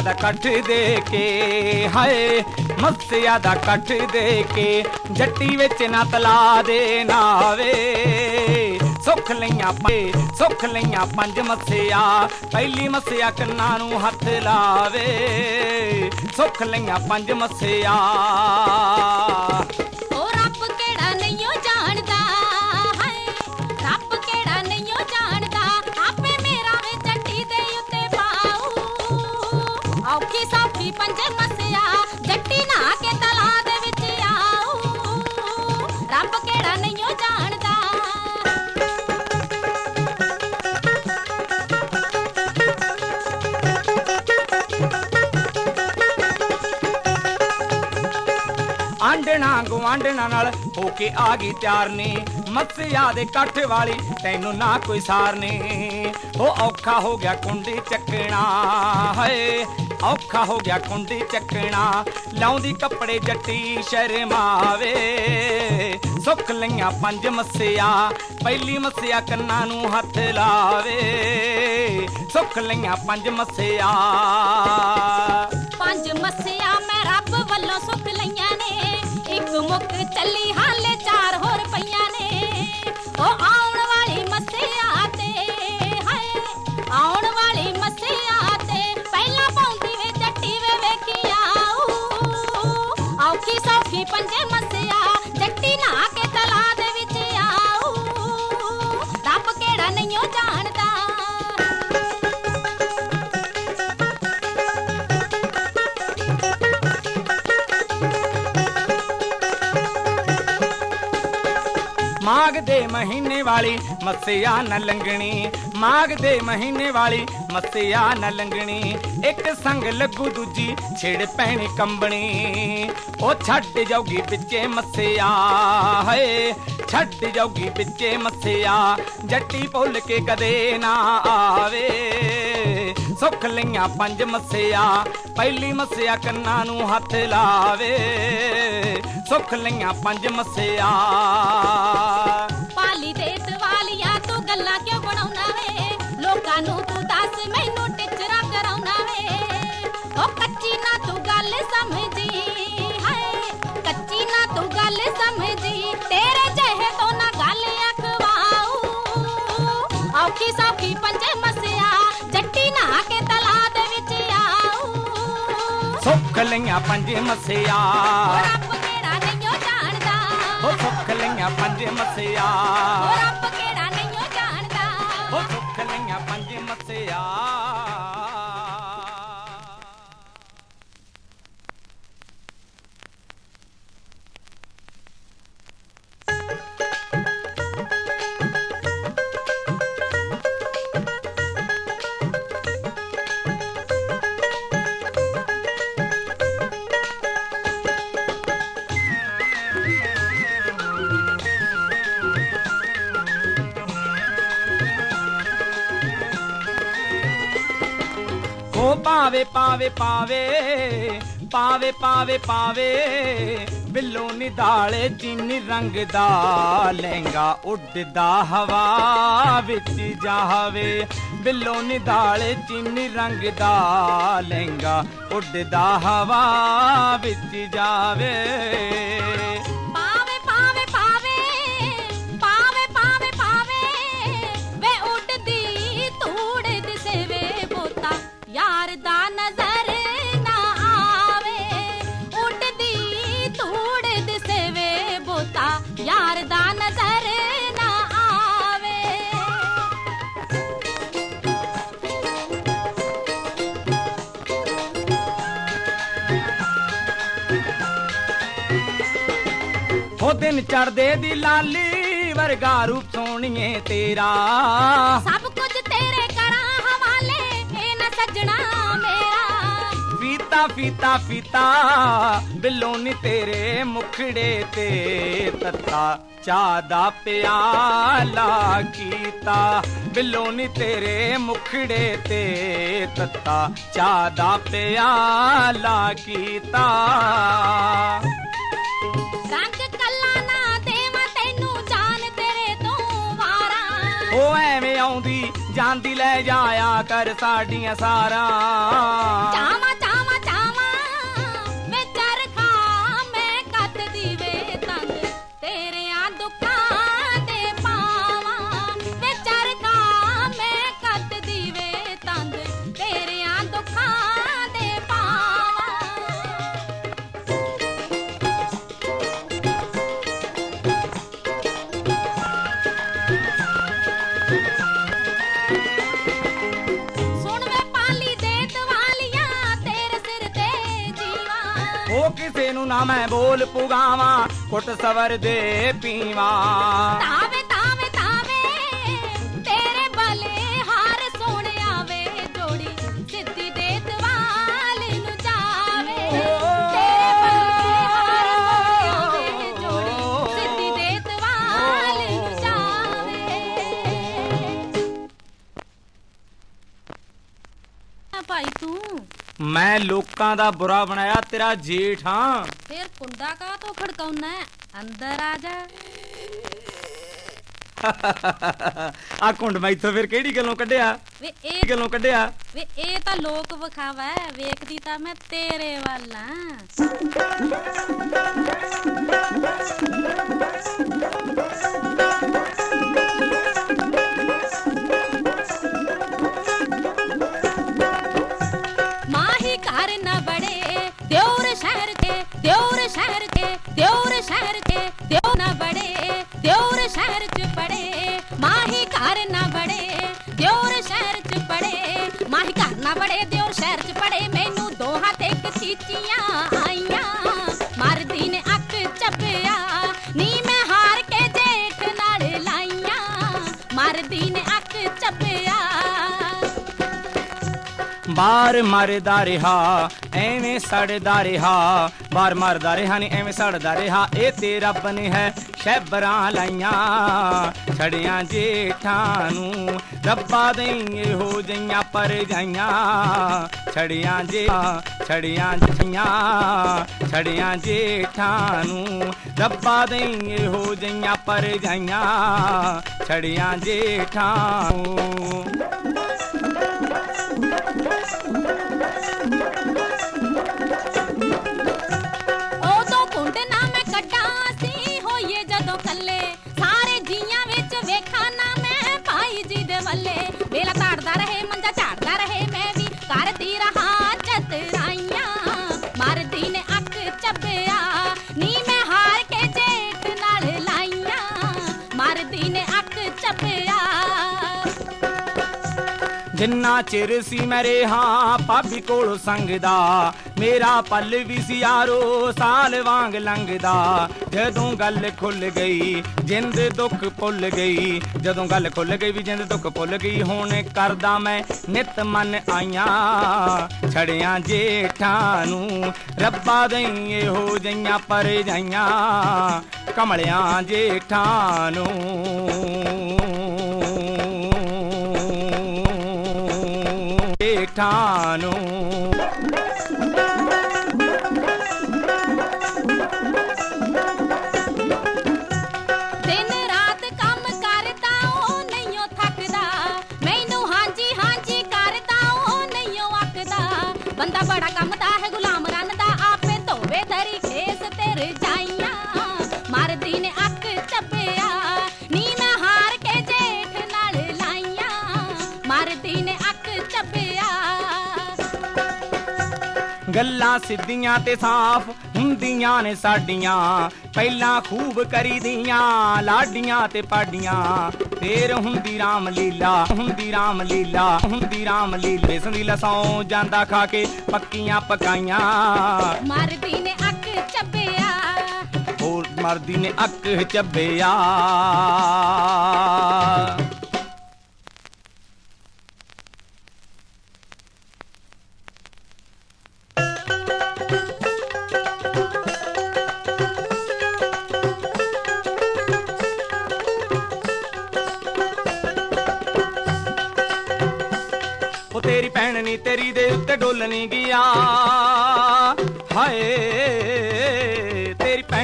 ਮੱਸਿਆ ਦਾ ਕੱਠ ਦੇ ਕੇ, ਹਾਏ ਮੱਸਿਆ ਦਾ ਕੱਠ ਦੇ ਕੇ, ਜੱਟੀ ਵਿੱਚ ਨਾ ਤਲਾ ਦੇ ਨਾ ਨਾਵੇ ਸੁੱਖ ਲਈਆਂ ਪਏ ਸੁੱਖ ਲਈਆਂ ਪੰਜ ਮੱਸਿਆ, ਪਹਿਲੀ ਮੱਸਿਆ ਕੰਨਾਂ ਨੂੰ ਹੱਥ ਲਾਵੇ। ਸੁੱਖ ਲਈਆਂ ਪੰਜ ਮੱਸਿਆ। ਪੰਜੇ ਮਸਿਆ ਜੱਟੀ ਨਾ ਕੇ ਤਲਾ ਦੇ ਵਿੱਚ ਆਉ ਰੱਬ ਕਿਹੜਾ ਨਹੀਂਓ ਜਾਣਦਾ। ਆਂਡਣਾ ਗਵਾਂਡਣਾ ਨਾਲ ਹੋ ਕੇ ਆ ਗਈ ਤਿਆਰ ਨੇ। ਮੱਸਿਆ ਦੇ ਕੱਠ ਵਾਲੀ ਤੈਨੂੰ ਨਾ ਕੋਈ ਸਾਰ ਨੇ। ਉਹ ਔਖਾ ਹੋ ਗਿਆ ਕੁੰਡੀ ਚੱਕਣਾ, ਹਾਏ। ਔਖਾ ਹੋ ਗਿਆ ਕੁੰਡੀ ਚੱਕਣਾ, ਲਾਉਂਦੀ ਕੱਪੜੇ ਜੱਟੀ ਸ਼ਰਮਾਵੇ। ਸੁੱਖ ਲਈਆਂ ਪੰਜ ਮੱਸਿਆ, ਪਹਿਲੀ ਮੱਸਿਆ ਕੰਨਾਂ ਨੂੰ ਹੱਥ ਲਾਵੇ। ਸੁੱਖ ਲਈਆਂ ਪੰਜ ਮੱਸਿਆ ਦੇ ਮਹੀਨੇ ਵਾਲੀ ਮੱਸਿਆ ਨਾ ਲੰਗਣੀ ਮਾਘ ਦੇ ਮਹੀਨੇ ਵਾਲੀ ਮੱਸਿਆ ਨਾ ਲੰਗਣੀ ਇੱਕ ਸੰਗ ਲੱਗੂ ਦੂਜੀ ਛੇੜ ਪੈਣੀ ਕੰਬਣੀ। ਉਹ ਛੱਡ ਜਾਊਗੀ ਪਿੱਛੇ ਮੱਸਿਆ, ਹਏ, ਛੱਡ ਜਾਊਗੀ ਪਿੱਛੇ ਮੱਸਿਆ। ਜੱਟੀ ਭੁੱਲ ਕੇ ਕਦੇ ਨਾ ਆਵੇ। ਸੁੱਖ ਲਈਆਂ ਪੰਜ ਮੱਸਿਆ, ਪਹਿਲੀ ਮੱਸਿਆ ਕੰਨਾਂ ਨੂੰ ਹੱਥ ਲਾਵੇ। ਸੁੱਖ ਲਈਆਂ ਪੰਜ ਮੱਸਿਆ। ਪਾਲੀ ਦੇ ਦਵਾਲੀਆ ਤੂੰ ਗੱਲਾਂ ਕਿਉਂ ਬਣਾਉਣਾ ਵੇ? ਲੋਕਾਂ ਨੂੰ ਤੂੰ ਦੱਸ ਮੈਨੂੰ ਟਿਚਰਾ ਕਰਾਉਣਾ ਵੇ। ਉਹ ਕੱਚੀ ਨਾ ਤੂੰ ਗੱਲ ਸਮਝੀ ਹਾਏ। ਕੱਚੀ ਨਾ ਤੂੰ ਗੱਲ ਸਮਝੀ ਤੇਰੇ ਜਿਹੇ ਤੋਂ ਨਾ ਗੱਲ ਅਖਵਾਉ ਔਖੀ ਸੌਖੀ ਪੰਜੇ ਮਸਿਆ ਜੱਟੀ ਨਾ ਕੇ ਤਲਾ ਦੇ ਵਿੱਚ ਆਉ ਸੁੱਖ ਲਈਆਂ ਪੰਜ ਮੱਸਿਆ। ਰੱਬ ਕਿਹੜਾ ਨਹੀਂਓ ਜਾਣਦਾ। ਲਈਆਂ ਪੰਜ ਮਸਿਆ। ਪਾਵੇ ਪਾਵੇ ਪਾਵੇ ਪਾਵੇ ਪਾਵੇ ਪਾਵੇ। ਬਿੱਲੋ ਨਿਦਾਲੇ ਚੀਨੀ ਰੰਗ ਦਾ ਲਹਿੰਗਾ ਉੱਡਦਾ ਹਵਾ ਵਿੱਚ ਜਾਵੇ। ਬਿੱਲੋ ਨਿਦਾਲੇ ਚੀਨੀ ਰੰਗ ਦਾ ਲਹਿੰਗਾ ਉੱਡਦਾ ਹਵਾ ਵਿੱਚ ਜਾਵੇ। ਦਿਨ ਚੜਦੇ ਦੀ ਲਾਲੀ ਵਰਗਾ ਰੂਪ ਸੋਹਣੀਏ ਤੇਰਾ। ਸਭ ਕੁਝ ਤੇਰੇ ਕਰਾਂ ਹਵਾਲੇ ਇਹ ਨਾ ਸੱਜਣਾ ਮੇਰਾ। ਫੀਤਾ ਫੀਤਾ ਫੀਤਾ ਬਿੱਲੋ ਨੀ ਤੇਰੇ ਮੁਖੜੇ ਤੇ ਤੱਤਾ। ਚਾਹ ਦਾ ਪਿਆਲਾ ਕੀਤਾ ਬਿੱਲੋ ਨੀ ਤੇਰੇ ਮੁਖੜੇ ਤੇ ਤੱਤਾ। ਚਾਹ ਦਾ ਪਿਆਲਾ ਕੀਤਾ। ਰੰਗ ਐਵੇਂ ਆਉਂਦੀ ਜਾਂਦੀ ਲੈ ਜਾਇਆ ਕਰ ਸਾਡੀਆਂ ਸਾਰਾਂ। ਮੈਂ ਬੋਲ ਪੁਗਾਵਾਂ ਕੁੱਟ ਸਵਰ ਦੇ ਪੀਵਾ। ਮੈਂ ਲੋਕਾਂ ਦਾ ਬੁਰਾ ਬਣਾਇਆ ਤੇਰਾ ਜੇਠ ਹਾਂ। ਫੇਰ ਕੁੰਡਾ ਕਾ ਤੋਂ ਖੜਕਾਉਣਾ ਹੈ? ਅੰਦਰ ਆ ਜਾ। ਆ ਕੁੰਡ ਮੈਥੋਂ ਫਿਰ ਕਿਹੜੀ ਗੱਲੋਂ ਕੱਢਿਆ? ਵੇ ਇਹ ਗੱਲੋਂ ਕੱਢਿਆ? ਵੇ ਇਹ ਤਾਂ ਲੋਕ ਵਿਖਾਵਾ ਹੈ ਵੇਖਦੀ ਤਾਂ ਮੈਂ ਤੇਰੇ ਵੱਲ ਆਂ ਦਿਉਰ ਸ਼ਹਿਰ ਕੇ ਦਿਉਰ ਸ਼ਹਿਰ ਕੇ ਦਿਉ ਨਾ ਬੜੇ ਦਿਉਰ ਸ਼ਹਿਰ ਚ ਪੜੇ ਮਾਹੀ ਘਰ ਨਾ ਬਾਰ ਮਰਦਾ ਰਿਹਾ, ਐਵੇਂ ਸੜਦਾ ਰਿਹਾ। ਬਾਰ ਮਰਦਾ ਰਿਹਾ ਨਹੀਂ ਐਵੇਂ ਸੜਦਾ ਰਿਹਾ। ਇਹ ਤੇਰਾ ਰੱਬ ਹੈ ਸ਼ੈਬਰਾਂ ਲਾਈਆਂ, ਛੜਿਆਂ ਜੇਠਾਂ ਨੂੰ। ਰੱਬਾ ਦੇਈਂ ਹੋ ਜਈਆਂ ਪਰ ਜਾਈਆਂ ਛੜਿਆਂ ਜੇ, ਛੜਿਆਂ ਜਠੀਆਂ, ਛੜਿਆਂ ਜੇਠਾਂ ਨੂੰ। ਰੱਬਾ ਦੇਈਂ ਹੋ ਜਈਆਂ ਪਰ ਜਾਈਆਂ ਛੜਿਆਂ ਜੇਠਾਂ ਨੂੰ। ਮਰਦੀ ਨੇ ਅੱਖ ਚੱਬਿਆ। ਨੀ ਮੈਂ ਹਾਰ ਕੇ ਜੇਠ ਨਾਲ ਲਾਈਆਂ। ਮਰਦੀ ਨੇ ਅੱਖ ਚੱਬਿਆ। ਜਿੰਨਾ ਚਿਰ ਸੀ ਮੇਰੇ ਹਾਂ ਭਾਬੀ ਕੋਲ ਸੰਗਦਾ। ਮੇਰਾ ਪੱਲ ਵੀ ਸੀ ਯਾਰੋ ਸਾਲ ਵਾਂਗ ਲੰਘਦਾ। ਜਦੋਂ ਗੱਲ ਖੁੱਲ ਗਈ, ਜਿੰਦ ਦੁੱਖ ਭੁੱਲ ਗਈ। ਜਦੋਂ ਗੱਲ ਖੁੱਲ ਗਈ ਵੀ ਜਿੰਦ ਦੁੱਖ ਭੁੱਲ ਗਈ, ਹੁਣ ਕਰਦਾ ਮੈਂ ਨਿਤ ਮਨ ਆਈਆਂ। ਛੜਿਆਂ ਜੇਠਾਂ ਨੂੰ ਰੱਬਾ ਦਈਏ ਹੋ ਜਈਆਂ ਪਰ ਜਾਈਆਂ ਕਮਲਿਆਂ ਜੇਠਾਂ ਨੂੰ ਜੇਠਾਂ ਨੂੰ Bye. ਗੱਲਾਂ ਸਿੱਧੀਆਂ ਤੇ ਸਾਫ਼ ਹੁੰਦੀਆਂ ਨੇ ਸਾਡੀਆਂ। ਪਹਿਲਾਂ ਖੂਬ ਕਰੀਦੀਆਂ ਲਾਡੀਆਂ ਤੇ ਪਾਡੀਆਂ। ਫੇਰ ਹੁੰਦੀ ਰਾਮ ਲੀਲਾ ਹੁੰਦੀ ਰਾਮ ਲੀਲਾ ਹੁੰਦੀ ਰਾਮ ਲੀਲੇ ਸੰਦੀਲਾ ਸੌ ਜਾਂਦਾ ਖਾ ਕੇ ਪੱਕੀਆਂ ਪਕਾਈਆਂ। ਮਰਦੀ ਨੇ ਅੱਖ ਚੱਪਿਆ ਹੋਰ ਮਰਦੀ ਨੇ ਅੱਖ ਚੱਬਿਆ।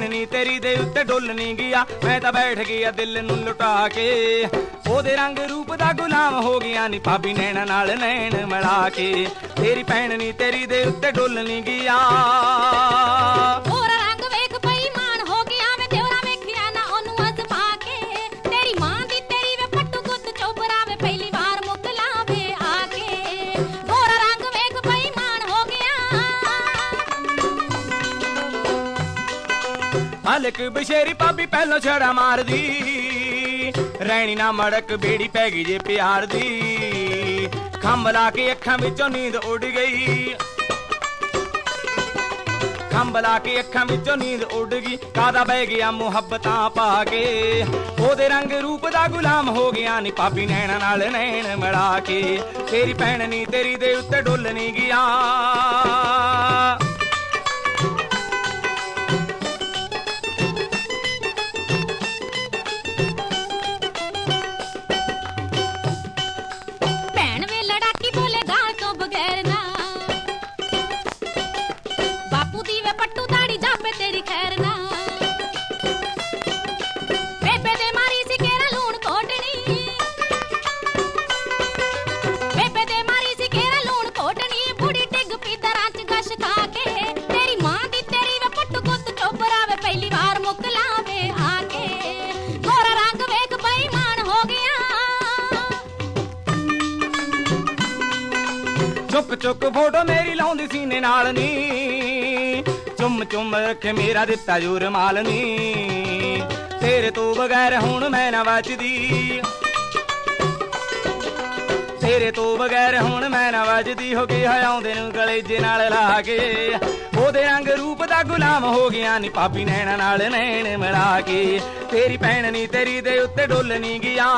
ਹਾਏ ਤੇਰੀ ਭੈਣ ਨੀ ਤੇਰੀ ਦੇ ਉੱਤੇ ਡੁੱਲ ਨਹੀਂ ਗਿਆ। ਮੈਂ ਤਾਂ ਬੈਠ ਗਿਆ ਦਿਲ ਨੂੰ ਲੁਟਾ ਕੇ। ਉਹਦੇ ਰੰਗ ਰੂਪ ਦਾ ਗੁਲਾਮ ਹੋ ਗਿਆ ਨੀ, ਭਾਬੀ ਨੈਣਾ ਨਾਲ ਨੈਣ ਮਿਲਾ ਕੇ। ਤੇਰੀ ਭੈਣ ਨੀ ਤੇਰੀ ਦੇ ਉੱਤੇ ਡੁੱਲ ਨਹੀਂ ਗਿਆ। ਹਲਕ ਬਸ਼ੇਰੀ ਭਾਬੀ ਪਹਿਲੋਂ ਛੜਾ ਮਾਰਦੀ। ਰੈਣੀ ਨਾ ਮੜਕ ਬੇੜੀ ਪੈ ਗਈ ਜੇ ਪਿਆਰ ਦੀ। ਖੰਭ ਲਾ ਕੇ ਅੱਖਾਂ ਵਿੱਚੋਂ ਨੀਂਦ ਉੱਡ ਗਈ। ਖੰਭ ਲਾ ਕੇ ਅੱਖਾਂ ਵਿੱਚੋਂ ਨੀਂਦ ਉੱਡ ਗਈ। ਕਾਦਾ ਬਹਿ ਗਿਆ ਮੁਹੱਬਤਾਂ ਪਾ ਕੇ। ਉਹਦੇ ਰੰਗ ਰੂਪ ਦਾ ਗੁਲਾਮ ਹੋ ਗਿਆ ਨੀ ਭਾਬੀ ਨੈਣਾ ਨਾਲ ਨੈਣ ਮਿਲਾ ਕੇ। ਤੇਰੀ ਭੈਣ ਨੀ ਤੇਰੀ ਦੇ ਉੱਤੇ ਡੁੱਲ ਨਹੀਂ ਗਿਆ। ਚੁੱਕ ਚੁੱਕ ਫੋਟੋ ਮੇਰੀ ਲਾਉਂਦੀ ਸੀਨੇ ਨਾਲ ਨੀ। ਚੁੰਮ ਚੁੰਮ ਰੱਖੇ ਮੇਰਾ ਦਿੱਤਾ ਜੂ ਰਮਾਲ ਨੀ। ਤੇਰੇ ਤੋਂ ਬਗੈਰ ਹੁਣ ਮੈਂ ਨਾ ਬਚਦੀ ਤੇਰੇ ਤੋਂ ਬਗੈਰ ਹੁਣ ਮੈਂ ਨਾ ਵੱਜਦੀ। ਹੋ ਗਈ ਹਯਾਉਂਦੇ ਨੂੰ ਕਲੇਜੇ ਨਾਲ ਲਾ ਕੇ। ਉਹਦੇ ਰੰਗ ਰੂਪ ਦਾ ਗੁਲਾਮ ਹੋ ਗਿਆ ਨੀ ਪਾਪੀ ਨੈਣਾ ਨਾਲ ਨੈਣ ਮਿਲਾ ਕੇ। ਤੇਰੀ ਭੈਣ ਨੀ, ਤੇਰੀ ਦੇ ਉੱਤੇ ਡੁੱਲ ਨਹੀਂ ਗਿਆ।